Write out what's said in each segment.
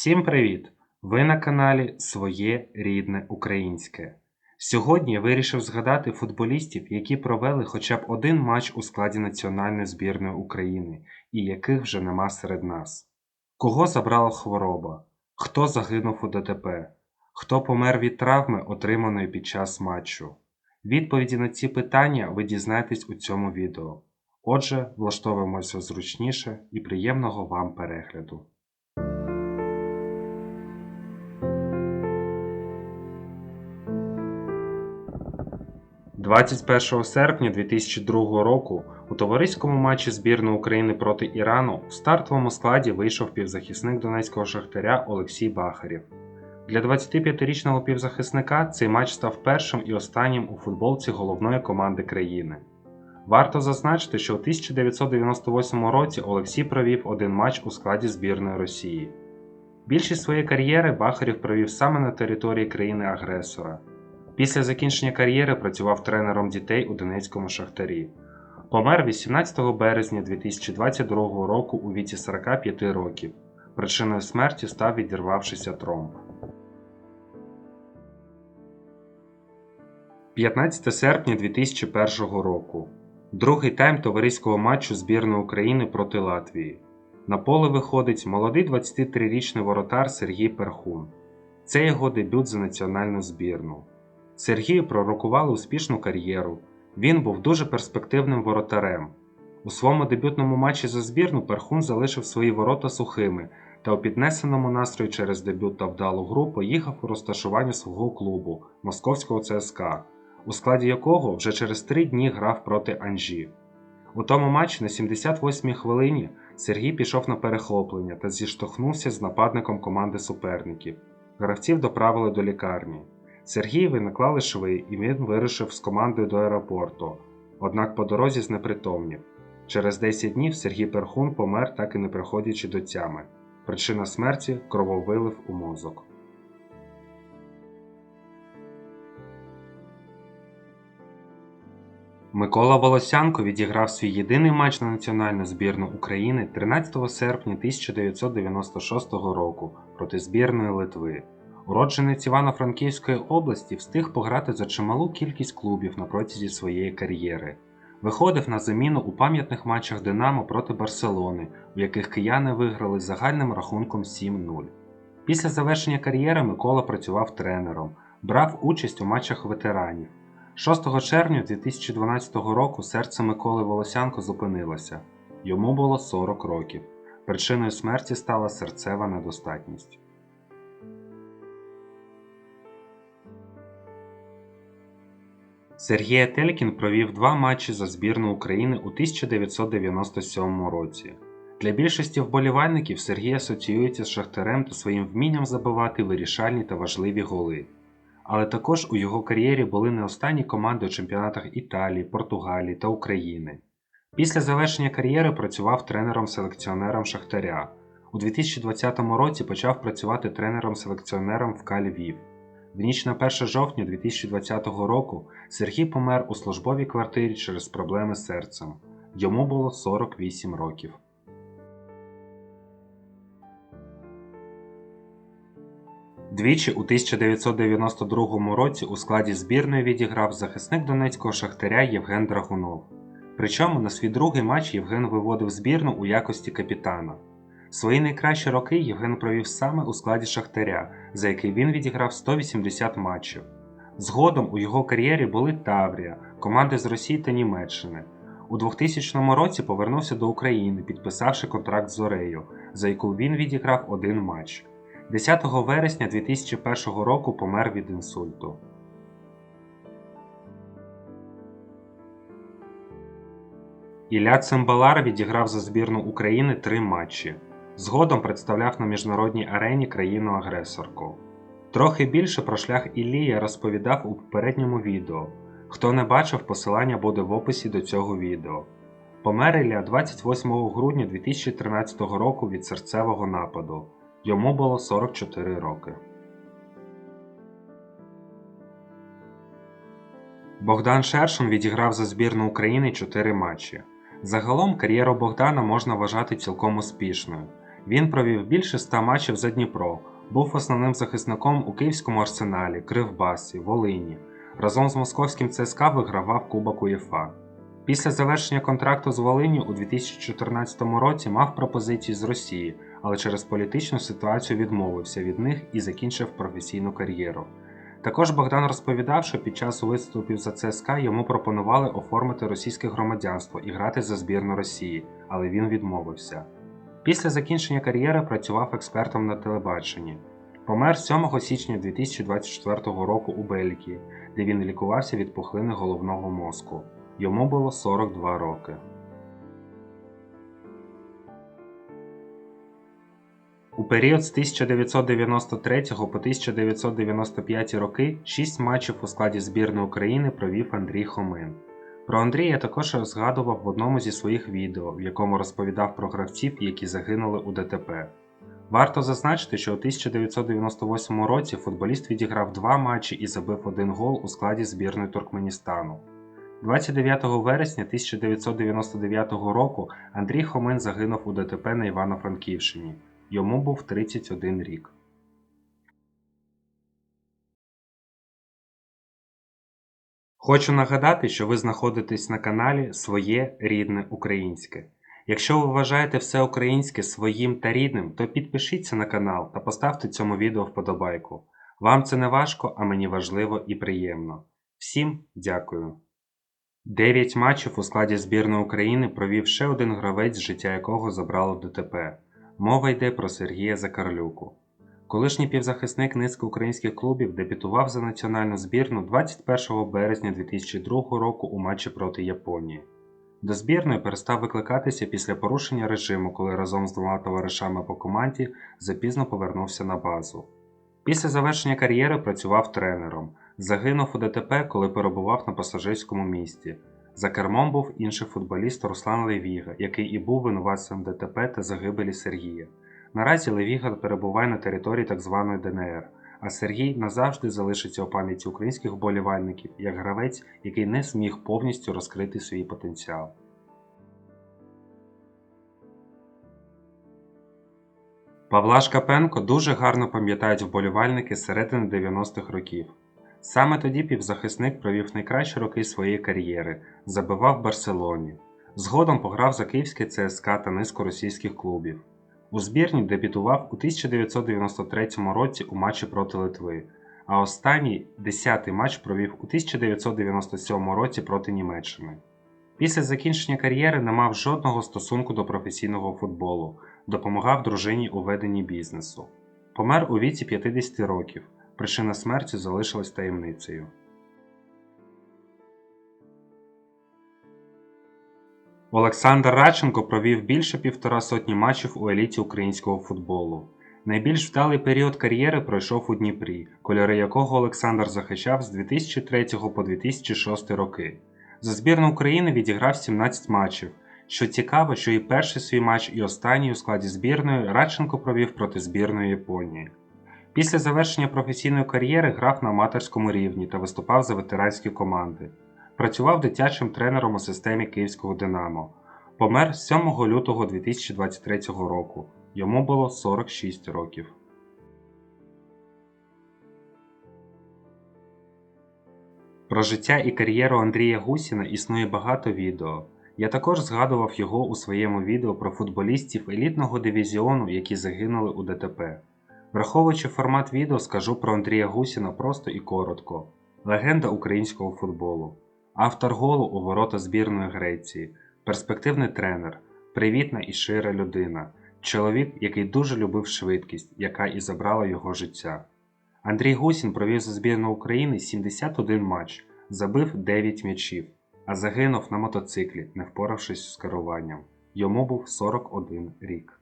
Всім привіт! Ви на каналі Своє рідне українське. Сьогодні я вирішив згадати футболістів, які провели хоча б один матч у складі національної збірної України і яких вже нема серед нас. Кого забрала хвороба? Хто загинув у ДТП? Хто помер від травми, отриманої під час матчу? Відповіді на ці питання ви дізнаєтесь у цьому відео. Отже, влаштовуємося зручніше і приємного вам перегляду. 21 серпня 2002 року у товариському матчі збірної України проти Ірану в стартовому складі вийшов півзахисник донецького шахтаря Олексій Бахарєв. Для 25-річного півзахисника цей матч став першим і останнім у футболці головної команди країни. Варто зазначити, що у 1998 році Олексій провів один матч у складі збірної Росії. Більшість своєї кар'єри Бахарєв провів саме на території країни-агресора. Після закінчення кар'єри працював тренером дітей у Донецькому шахтарі. Помер 18 березня 2022 року у віці 45 років. Причиною смерті став відірвавшися тромб. 15 серпня 2001 року. Другий тайм товариського матчу збірної України проти Латвії. На поле виходить молодий 23-річний воротар Сергій Перхун. Це його дебют за національну збірну. Сергію пророкували успішну кар'єру. Він був дуже перспективним воротарем. У своєму дебютному матчі за збірну Перхун залишив свої ворота сухими та у піднесеному настрої через дебют та вдалу гру поїхав у розташування свого клубу Московського ЦСКА, у складі якого вже через три дні грав проти Анжі. У тому матчі на 78-й хвилині Сергій пішов на перехоплення та зіштовхнувся з нападником команди суперників. Гравців доправили до лікарні. Сергієві наклали шви, і він вирушив з командою до аеропорту, однак по дорозі знепритомнів. Через 10 днів Сергій Перхун помер, так і не приходячи до тями. Причина смерті крововилив у мозок. Микола Волосянко відіграв свій єдиний матч на національну збірну України 13 серпня 1996 року проти збірної Литви. Уродженець Івано-Франківської області встиг пограти за чималу кількість клубів на протязі своєї кар'єри. Виходив на заміну у пам'ятних матчах Динамо проти Барселони, у яких кияни виграли загальним рахунком 7-0. Після завершення кар'єри Микола працював тренером, брав участь у матчах ветеранів. 6 червня 2012 року серце Миколи Волосянко зупинилося. Йому було 40 років. Причиною смерті стала серцева недостатність. Сергій Ателькін провів два матчі за збірну України у 1997 році. Для більшості вболівальників Сергій асоціюється з Шахтарем та своїм вмінням забивати вирішальні та важливі голи. Але також у його кар'єрі були не останні команди у чемпіонатах Італії, Португалії та України. Після завершення кар'єри працював тренером-селекціонером Шахтаря. У 2020 році почав працювати тренером-селекціонером в Львів. В ніч на 1 жовтня 2020 року Сергій помер у службовій квартирі через проблеми з серцем. Йому було 48 років. Двічі у 1992 році у складі збірної відіграв захисник донецького шахтаря Євген Драгунов. Причому на свій другий матч Євген виводив збірну у якості капітана. Свої найкращі роки Євген провів саме у складі Шахтаря, за який він відіграв 180 матчів. Згодом у його кар'єрі були Таврія, команди з Росії та Німеччини. У 2000 році повернувся до України, підписавши контракт з Зорею, за яку він відіграв один матч. 10 вересня 2001 року помер від інсульту. Ілля Цимбалар відіграв за збірну України три матчі. Згодом представляв на міжнародній арені країну-агресорку. Трохи більше про шлях Іллі я розповідав у попередньому відео. Хто не бачив, посилання буде в описі до цього відео. Помер Ілля 28 грудня 2013 року від серцевого нападу. Йому було 44 роки. Богдан Шершун відіграв за збірну України 4 матчі. Загалом кар'єру Богдана можна вважати цілком успішною. Він провів більше ста матчів за Дніпро, був основним захисником у Київському арсеналі, Кривбасі, Волині. Разом з московським ЦСКА вигравав Кубок УЄФА. Після завершення контракту з Волиню у 2014 році мав пропозиції з Росії, але через політичну ситуацію відмовився від них і закінчив професійну кар'єру. Також Богдан розповідав, що під час виступів за ЦСКА йому пропонували оформити російське громадянство і грати за збірну Росії, але він відмовився. Після закінчення кар'єри працював експертом на телебаченні. Помер 7 січня 2024 року у Бельгії, де він лікувався від пухлини головного мозку. Йому було 42 роки. У період з 1993 по 1995 роки 6 матчів у складі збірної України провів Андрій Хомин. Про Андрія також згадував в одному зі своїх відео, в якому розповідав про гравців, які загинули у ДТП. Варто зазначити, що у 1998 році футболіст відіграв два матчі і забив один гол у складі збірної Туркменістану. 29 вересня 1999 року Андрій Хомин загинув у ДТП на Івано-Франківщині. Йому був 31 рік. Хочу нагадати, що ви знаходитесь на каналі Своє рідне українське. Якщо ви вважаєте все українське своїм та рідним, то підпишіться на канал та поставте цьому відео вподобайку. Вам це не важко, а мені важливо і приємно. Всім дякую. Дев'ять матчів у складі збірної України провів ще один гравець, життя якого забрало ДТП. Мова йде про Сергія Закарлюку. Колишній півзахисник низки українських клубів дебютував за національну збірну 21 березня 2002 року у матчі проти Японії. До збірної перестав викликатися після порушення режиму, коли разом з двома товаришами по команді запізно повернувся на базу. Після завершення кар'єри працював тренером. Загинув у ДТП, коли перебував на пасажирському місті. За кермом був інший футболіст Руслан Левіга, який і був винуватцем ДТП та загибелі Сергія. Наразі Левіга перебуває на території так званої ДНР, а Сергій назавжди залишиться у пам'яті українських вболівальників як гравець, який не зміг повністю розкрити свій потенціал. Павла Шкапенко дуже гарно пам'ятають вболівальники середини 90-х років. Саме тоді півзахисник провів найкращі роки своєї кар'єри, забивав в Барселоні. Згодом пограв за київське ЦСКА та низку російських клубів. У збірні дебютував у 1993 році у матчі проти Литви, а останній десятий матч провів у 1997 році проти Німеччини. Після закінчення кар'єри не мав жодного стосунку до професійного футболу, допомагав дружині у веденні бізнесу. Помер у віці 50 років. Причина смерті залишилась таємницею. Олександр Радченко провів більше півтора сотні матчів у еліті українського футболу. Найбільш вдалий період кар'єри пройшов у Дніпрі, кольори якого Олександр захищав з 2003 по 2006 роки. За збірну України відіграв 17 матчів. Що цікаво, що і перший свій матч, і останній у складі збірної Радченко провів проти збірної Японії. Після завершення професійної кар'єри грав на аматорському рівні та виступав за ветеранські команди. Працював дитячим тренером у системі Київського Динамо. Помер 7 лютого 2023 року. Йому було 46 років. Про життя і кар'єру Андрія Гусіна існує багато відео. Я також згадував його у своєму відео про футболістів елітного дивізіону, які загинули у ДТП. Враховуючи формат відео, скажу про Андрія Гусіна просто і коротко: легенда українського футболу, автор голу у ворота збірної Греції, перспективний тренер, привітна і шира людина, чоловік, який дуже любив швидкість, яка і забрала його життя. Андрій Гусін провів за збірну України 71 матч, забив 9 м'ячів, а загинув на мотоциклі, не впоравшись з керуванням. Йому був 41 рік.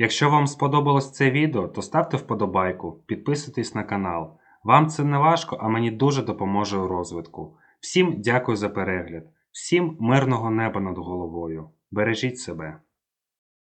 Якщо вам сподобалось це відео, то ставте вподобайку, підписуйтесь на канал. Вам це не важко, а мені дуже допоможе у розвитку. Всім дякую за перегляд, всім мирного неба над головою. Бережіть себе!